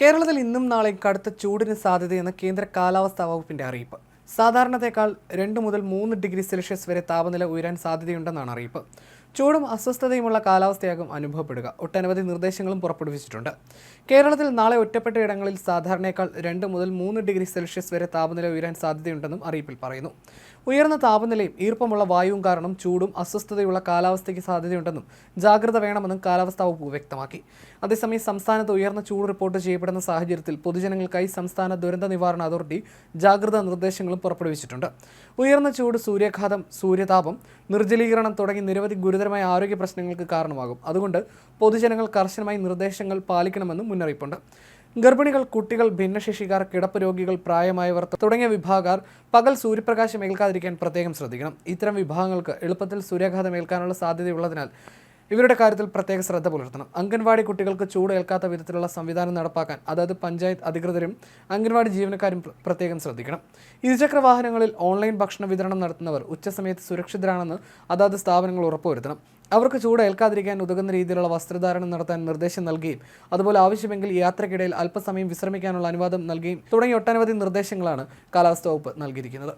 കേരളത്തിൽ ഇന്നും നാളെയും കടുത്ത ചൂടിന് സാധ്യതയെന്ന് കേന്ദ്ര കാലാവസ്ഥാ വകുപ്പിന്റെ അറിയിപ്പ്. സാധാരണത്തേക്കാൾ രണ്ട് മുതൽ മൂന്ന് ഡിഗ്രി സെൽഷ്യസ് വരെ താപനില ഉയരാൻ സാധ്യതയുണ്ടെന്നാണ് അറിയിപ്പ്. ചൂടും അസ്വസ്ഥതയുമുള്ള കാലാവസ്ഥയാകും അനുഭവപ്പെടുക. ഒട്ടനവധി നിർദ്ദേശങ്ങളും പുറപ്പെടുവിച്ചിട്ടുണ്ട്. കേരളത്തിൽ നാളെ ഒറ്റപ്പെട്ട ഇടങ്ങളിൽ സാധാരണയേക്കാൾ രണ്ട് മുതൽ മൂന്ന് ഡിഗ്രി സെൽഷ്യസ് വരെ താപനില ഉയരാൻ സാധ്യതയുണ്ടെന്നും അറിയിപ്പിൽ പറയുന്നു. ഉയർന്ന താപനിലയും ഈർപ്പമുള്ള വായുവും കാരണം ചൂടും അസ്വസ്ഥതയുള്ള കാലാവസ്ഥയ്ക്ക് സാധ്യതയുണ്ടെന്നും ജാഗ്രത വേണമെന്നും കാലാവസ്ഥാ വകുപ്പ് വ്യക്തമാക്കി. അതേസമയം സംസ്ഥാനത്ത് ഉയർന്ന ചൂട് റിപ്പോർട്ട് ചെയ്യപ്പെടുന്ന സാഹചര്യത്തിൽ പൊതുജനങ്ങൾക്കായി സംസ്ഥാന ദുരന്ത നിവാരണ അതോറിറ്റി ജാഗ്രതാ നിർദ്ദേശങ്ങളും പുറപ്പെടുവിച്ചിട്ടുണ്ട്. ഉയർന്ന ചൂട് സൂര്യാഘാതം സൂര്യതാപം നിർജലീകരണം തുടങ്ങി നിരവധി ഗുരുതരമായ ആരോഗ്യ പ്രശ്നങ്ങൾക്ക് കാരണമാകും. അതുകൊണ്ട് പൊതുജനങ്ങൾ കർശനമായി നിർദ്ദേശങ്ങൾ പാലിക്കണമെന്നും മുന്നറിയിപ്പുണ്ട്. ഗർഭിണികൾ കുട്ടികൾ ഭിന്നശേഷിക്കാർ കിടപ്പ് രോഗികൾ പ്രായമായവർ തുടങ്ങിയ വിഭാഗക്കാർ പകൽ സൂര്യപ്രകാശം ഏൽക്കാതിരിക്കാൻ പ്രത്യേകം ശ്രദ്ധിക്കണം. ഇത്തരം വിഭാഗങ്ങൾക്ക് എളുപ്പത്തിൽ സൂര്യാഘാതം ഏൽക്കാനുള്ള സാധ്യതയുള്ളതിനാൽ ഇവരുടെ കാര്യത്തിൽ പ്രത്യേക ശ്രദ്ധ പുലർത്തണം. അംഗൻവാടി കുട്ടികൾക്ക് ചൂട് ഏൽക്കാത്ത വിധത്തിലുള്ള സംവിധാനം നടപ്പാക്കാൻ അതായത് പഞ്ചായത്ത് അധികൃതരും അംഗൻവാടി ജീവനക്കാരും പ്രത്യേകം ശ്രദ്ധിക്കണം. ഇരുചക്ര വാഹനങ്ങളിൽ ഓൺലൈൻ ഭക്ഷണ വിതരണം നടത്തുന്നവർ ഉച്ചസമയത്ത് സുരക്ഷിതരാണെന്ന് അതാത് സ്ഥാപനങ്ങൾ ഉറപ്പുവരുത്തണം. അവർക്ക് ചൂട് ഏൽക്കാതിരിക്കാൻ ഉതകുന്ന രീതിയിലുള്ള വസ്ത്രധാരണം നടത്താൻ നിർദ്ദേശം നൽകുകയും അതുപോലെ ആവശ്യമെങ്കിൽ യാത്രക്കിടയിൽ അല്പസമയം വിശ്രമിക്കാനുള്ള അനുവാദം നൽകുകയും തുടങ്ങിയ ഒട്ടനവധി നിർദ്ദേശങ്ങളാണ് കാലാവസ്ഥാ വകുപ്പ് നൽകിയിരിക്കുന്നത്.